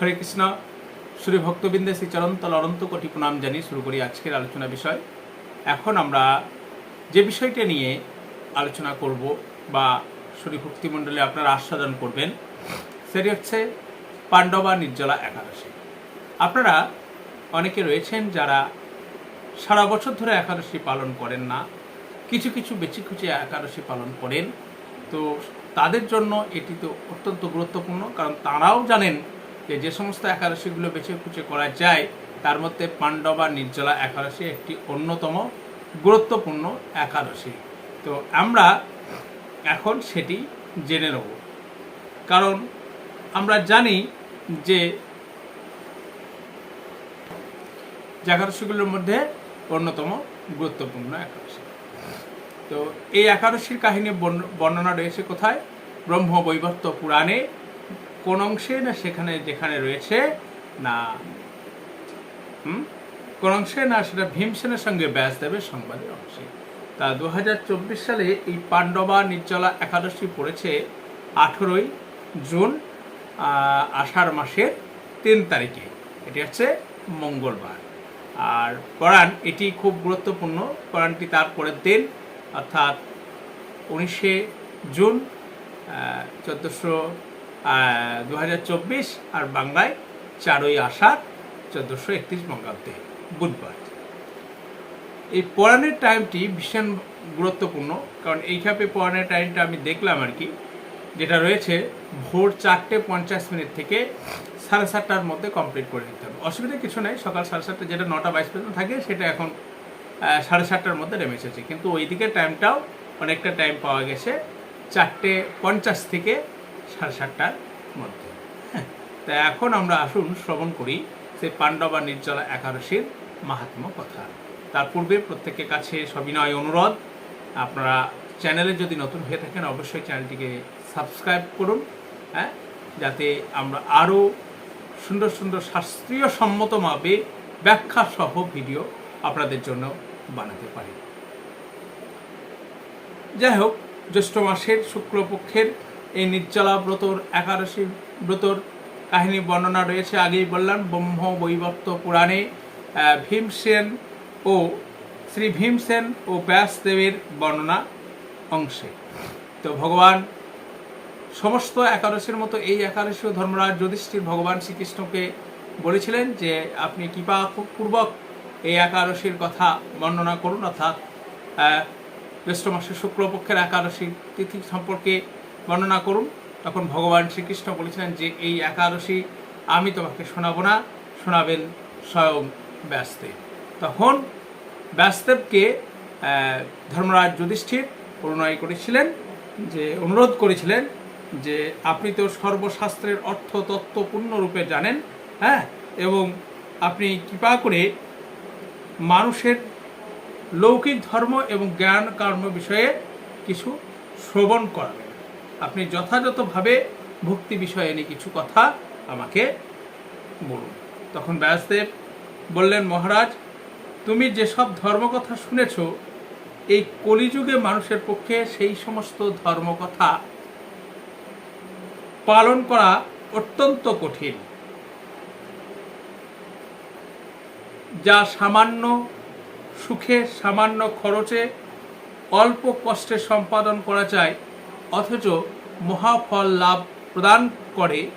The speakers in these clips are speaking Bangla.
হরে কৃষ্ণ। শ্রী ভক্তবৃন্দে শ্রী চরন্তল অনন্ত কোটি প্রণাম জানিয়ে শুরু করি আজকের আলোচনা বিষয়। এখন আমরা যে বিষয়টা নিয়ে আলোচনা করব বা শ্রী ভক্তিমণ্ডলে আপনারা আস্বাদন করবেন, সেটি হচ্ছে পাণ্ডবা নির্জলা একাদশী। আপনারা অনেকে রয়েছেন যারা সারা বছর ধরে একাদশী পালন করেন না, কিছু কিছু বেছে খুঁচে একাদশী পালন করেন। তো তাদের জন্য এটি তো অত্যন্ত গুরুত্বপূর্ণ, কারণ তারাও জানেন যে যে সমস্ত একাদশীগুলো বেছে খুঁচে করা যায়, তার মধ্যে পাণ্ডবা নির্জলা একাদশী একটি অন্যতম গুরুত্বপূর্ণ একাদশী। তো আমরা এখন সেটি জেনে নেব। কারণ আমরা জানি যে একাদশীগুলোর মধ্যে অন্যতম গুরুত্বপূর্ণ একাদশী। তো এই একাদশীর কাহিনী বর্ণ- বর্ণনা রয়েছে কোথায়? ব্রহ্ম পুরাণে কোন অংশে না সেখানে যেখানে রয়েছে না? কোন অংশে না সেটা ভীমসেনের সঙ্গে ব্যাসদেবের সংবাদের অংশে। তা দু সালে এই পাণ্ডবা নির্জলা একাদশী পড়েছে আঠেরোই জুন আষাঢ় মাসের তিন তারিখে। এটি হচ্ছে মঙ্গলবার। আর পরাণ এটি খুব গুরুত্বপূর্ণ। পরাণটি তার পরের দিন, অর্থাৎ উনিশে জুন চোদ্দোশো দু হাজার চব্বিশ আর বাংলায় চারই আষাঢ় চোদ্দোশো একত্রিশ বঙ্গাব্দে, বুধবার। এই পড়ানোর টাইমটি ভীষণ গুরুত্বপূর্ণ, কারণ এই খাপে পড়ানোর টাইমটা আমি দেখলাম আর কি, যেটা রয়েছে ভোর চারটে পঞ্চাশ মিনিট থেকে সাড়ে সাতটার মধ্যে কমপ্লিট করে দিতে হবে। অসুবিধা কিছু নেই, সকাল সাড়ে সাতটা যেটা নটা বাইশ পর্যন্ত থাকে, সেটা এখন সাড়ে সাতটার মধ্যে নেমে এসেছে। কিন্তু ওইদিকে টাইমটাও অনেকটা টাইম পাওয়া গেছে, চারটে পঞ্চাশ থেকে সাড়ে সাতটার মধ্যে। হ্যাঁ, তা এখন আমরা আসুন শ্রবণ করি সেই পাণ্ডবা নির্জলা একাদশীর মাহাত্ম্য কথা। তার পূর্বে প্রত্যেকের কাছে সবিনয় অনুরোধ। আপনারা চ্যানেলে যদি নতুন হয়ে থাকেন অবশ্যই চ্যানেলটিকে সাবস্ক্রাইব করুন হ্যাঁ যাতে আমরা আরও সুন্দর সুন্দর শাস্ত্রীয় সম্মতভাবে ব্যাখ্যা সহ ভিডিও আপনাদের জন্য বানাতে পারি। যাই হোক জ্যৈষ্ঠ মাসের শুক্লপক্ষের এই নির্জলা ব্রতর একাদশী ব্রতর কাহিনী বর্ণনা রয়েছে। আগেই বললাম, ব্রহ্ম বৈবর্ত পুরাণে ভীমসেন ও শ্রী ভীমসেন ও ব্যাসদেবের বর্ণনা অংশে। তো ভগবান, সমস্ত একাদশীর মতো এই একাদশীও ধর্মরাজ যুধিষ্ঠির ভগবান শ্রীকৃষ্ণকে বলেছিলেন যে, আপনি কৃপা পূর্বক এই একাদশীর কথা বর্ণনা করুন। অর্থাৎ জ্যৈষ্ঠ মাসের শুক্লপক্ষের একাদশী তিথি সম্পর্কে বর্ণনা করুন। তখন ভগবান শ্রীকৃষ্ণ বলেছিলেন যে, এই একাদশী আমি তোমাকে শোনাবো না, শোনাবেন স্বয়ং ব্যাসদেব। তখন ব্যাসদেবকে ধর্মরাজ যুধিষ্ঠির প্রণয় করেছিলেন, যে, অনুরোধ করেছিলেন যে, আপনি তো সর্বশাস্ত্রের অর্থ তত্ত্ব পূর্ণরূপে জানেন হ্যাঁ? এবং আপনি কৃপা করে মানুষের লৌকিক ধর্ম এবং জ্ঞান কর্ম বিষয়ে কিছু শ্রবণ করাবেন। আপনি যথাযথভাবে ভক্তি বিষয়ে নিয়ে কিছু কথা আমাকে বলুন। তখন ব্যাসদেব বললেন, মহারাজ, তুমি যেসব ধর্মকথা শুনেছ, এই কলিযুগে মানুষের পক্ষে সেই সমস্ত ধর্মকথা পালন করা অত্যন্ত কঠিন। যা সামান্য সুখে, সামান্য খরচে অল্প কষ্টে সম্পাদন করা যায় অথচ মহাফল লাভ প্রদান করে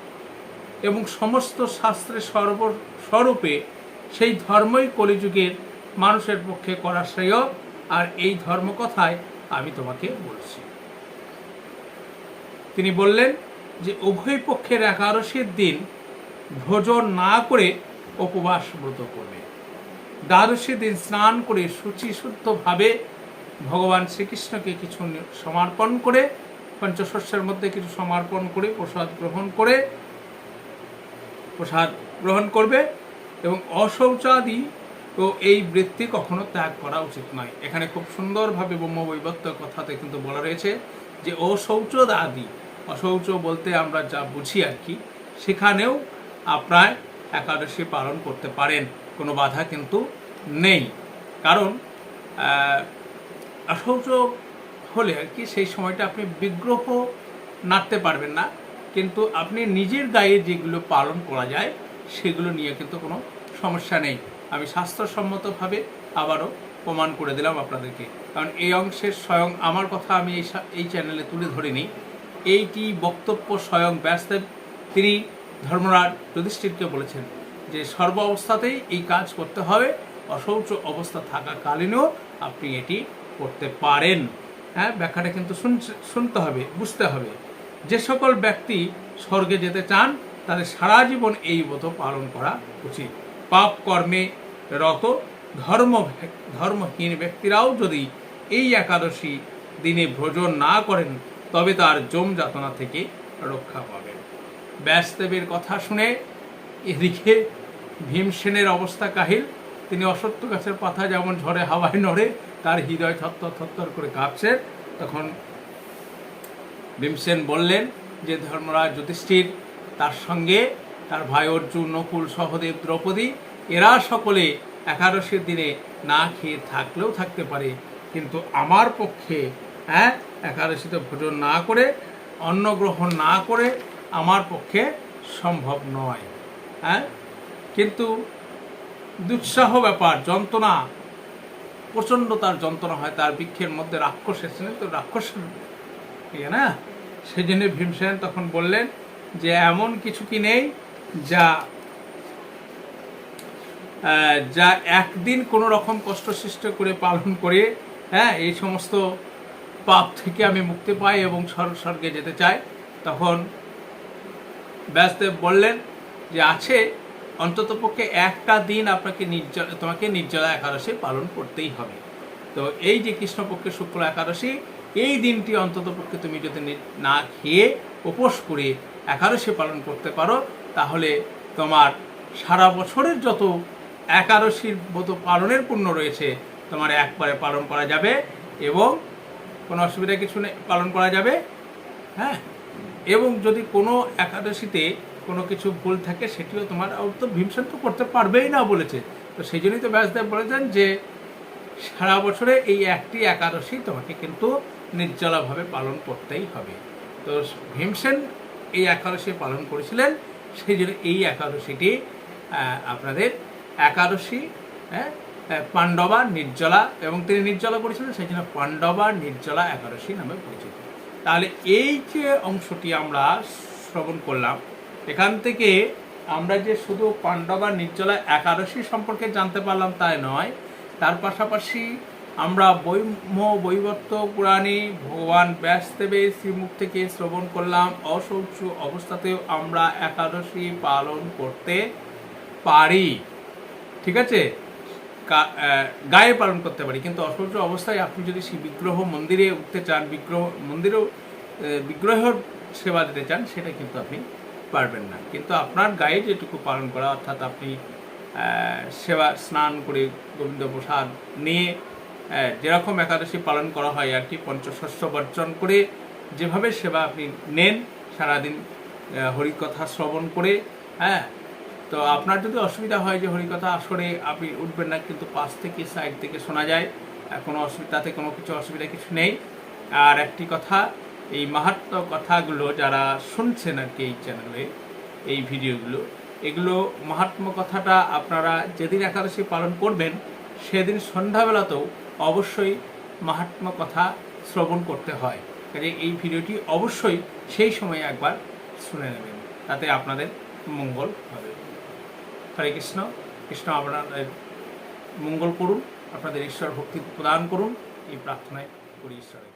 এবং সমস্ত শাস্ত্রের সর্ব, স্বরূপে সেই ধর্মই কলিযুগের মানুষের পক্ষে করা শ্রেয়। আর এই ধর্মকথায় আমি তোমাকে বলছি। তিনি বললেন যে, উভয় পক্ষের একাদশীর দিন ভোজন না করে উপবাস ব্রত করবে। দ্বাদশী দিন স্নান করে শুচি শুদ্ধভাবে ভগবান শ্রীকৃষ্ণকে কিছু সমর্পণ করে পঞ্চশস্যের মধ্যে কিছু সমর্পণ করে, প্রসাদ গ্রহণ করে, প্রসাদ গ্রহণ করবে এবং অশৌচাদি তো এই বৃত্তি কখনো ত্যাগ করা উচিত নয়। এখানে খুব সুন্দরভাবে ব্রহ্মবৈবত্য কথাতে কিন্তু বলা রয়েছে যে অশৌচ আদি অশৌচ বলতে আমরা যা বুঝি আর কি, সেখানেও আপনার একাদশী পালন করতে পারেন, কোনো বাধা কিন্তু নেই। কারণ অশৌচ হলে আর কি সেই সময়টা আপনি বিগ্রহ নাড়তে পারবেন না। কিন্তু আপনি নিজের গায়ে যেগুলো পালন করা যায়, সেগুলো নিয়ে কিন্তু কোনো সমস্যা নেই। আমি স্বাস্থ্যসম্মতভাবে আবারও প্রমাণ করে দিলাম আপনাদেরকে। কারণ এই অংশের স্বয়ং আমার কথা আমি এই এই চ্যানেলে তুলে ধরিনি। এইটি বক্তব্য স্বয়ং ব্যাসদেব, তিনি ধর্মরাজ যুধিষ্ঠিরকে বলেছেন যে, সর্ব অবস্থাতেই এই কাজ করতে হবে অশৌচ অবস্থা থাকাকালীনও আপনি এটি করতে পারেন। হ্যাঁ ব্যাখ্যাটা কিন্তু শুনতে হবে, বুঝতে হবে। যে সকল ব্যক্তি স্বর্গে যেতে চান, তাদের সারা জীবন এই ব্রত পালন করা উচিত। পাপ কর্মে রত, ধর্ম ধর্মহীন ব্যক্তিরাও যদি এই একাদশী দিনে ভোজন না করেন, তবে তার জম যাতনা থেকে রক্ষা পাবেন। ব্যাসদেবের কথা শুনে এদিকে ভীমসেনের অবস্থা কাহিল। তিনি অসত্য গাছের পাতা যেমন ঝড়ে, হাওয়ায় নড়ে তার হৃদয় থরথর থরথর করে কাঁপছে। তখন ভীমসেন বললেন যে, ধর্মরাজ যুধিষ্ঠির, তার সঙ্গে তার ভাই অর্জুন নকুল, সহদেব, দ্রৌপদী, এরা সকলে একাদশীর দিনে না খেয়ে থাকলেও থাকতে পারে। কিন্তু আমার পক্ষে হ্যাঁ একাদশীতে ভোজন না করে, অন্ন গ্রহণ না করে আমার পক্ষে সম্ভব নয়। হ্যাঁ? কিন্তু দুঃসাহ ব্যাপার, যন্ত্রণা প্রচণ্ড তার যন্ত্রণা হয়, তার বৃক্ষের মধ্যে রাক্ষস এসেছিলেন তো রাক্ষস ঠিক না? সেই জন্য ভীমসেন তখন বললেন যে এমন কিছু কি নেই যা যা একদিন কোনো রকম কষ্ট সৃষ্ট করে পালন করে হ্যাঁ এই সমস্ত পাপ থেকে আমি মুক্তি পাই এবং স্বর্গ স্বর্গে যেতে চাই। তখন ব্যাসদেব বললেন যে আছে অন্ততপক্ষে একটা দিন আপনাকে নির্জল, তোমাকে নির্জলা একাদশী পালন করতেই হবে। তো এই যে কৃষ্ণপক্ষের শুক্ল একাদশী, এই দিনটি অন্ততপক্ষে তুমি যদি নি- খেয়ে উপোস করে একাদশী পালন করতে পারো, তাহলে তোমার সারা বছরের যত একাদশীর মতো পালনের পুণ্য রয়েছে, তোমার একবারে পালন করা যাবে এবং কোনো অসুবিধা কিছু নেই, পালন করা যাবে। হ্যাঁ? এবং যদি কোনো একাদশীতে কোনো কিছু ভুল থাকে সেটিও তোমার তো ভীমসেন তো করতে পারবেই না বলেছে। তো সেই জন্যই তো ব্যাসদেব বলেছেন যে, সারা বছরে এই একটি একাদশী তোমাকে কিন্তু নির্জলাভাবে পালন করতেই হবে। তো ভীমসেন এই একাদশী পালন করেছিলেন, সেই জন্য এই একাদশীটি আপনাদের একাদশী হ্যাঁ পাণ্ডবা নির্জলা এবং তিনি নির্জলা করেছিলেন, সেই জন্য পাণ্ডবা নির্জলা একাদশী নামে পরিচিত। তাহলে এই যে অংশটি আমরা শ্রবণ করলাম এখান থেকে আমরা যে শুধু পাণ্ডবা নির্জলা একাদশী সম্পর্কে জানতে পারলাম তাই নয়, তার পাশাপাশি আমরা বৈম বৈবর্ত, পুরাণে, ভগবান ব্যাসদেবের শ্রীমুখ থেকে শ্রবণ করলাম অশৌচ অবস্থাতেও আমরা একাদশী পালন করতে পারি। ঠিক আছে? গায়ে পালন করতে পারি, কিন্তু অশৌচ অবস্থায় আপনি যদি সেই বিগ্রহ মন্দিরে উঠতে চান, বিগ্রহ মন্দিরেও বিগ্রহের সেবা দিতে চান, সেটা কিন্তু আপনি পারবেন না। কিন্তু আপনার গায়ে যেটুকু পালন করা, অর্থাৎ আপনি সেবা স্নান করে গোবিন্দ প্রসাদ নিয়ে যেরকম একাদশী পালন করা হয় আর কি, পঞ্চশস্য বর্জন করে যেভাবে সেবা আপনি নেন, সারাদিন হরিকথা শ্রবণ করে হ্যাঁ? তো আপনার যদি অসুবিধা হয় যে হরিকথা আসরে আপনি উঠবেন না, কিন্তু পাশ থেকে, সাইড থেকে শোনা যায় কোনো অসুবিধাতে কোনো কিছু অসুবিধা কিছু নেই। আর একটি কথা এই মাহাত্ম কথাগুলো যারা শুনছেন আর কি এই চ্যানেলে এই ভিডিওগুলো, এগুলো মাহাত্ম কথাটা আপনারা যেদিন একাদশী পালন করবেন, সেদিন সন্ধ্যাবেলাতেও অবশ্যই মাহাত্ম কথা শ্রবণ করতে হয়। কাজে এই ভিডিওটি অবশ্যই সেই সময় একবার শুনে নেবেন, তাতে আপনাদের মঙ্গল হবে। হরে কৃষ্ণ কৃষ্ণ আপনাদের মঙ্গল করুন, আপনাদের ঈশ্বর ভক্তি প্রদান করুন, এই প্রার্থনায় করি ঈশ্বরের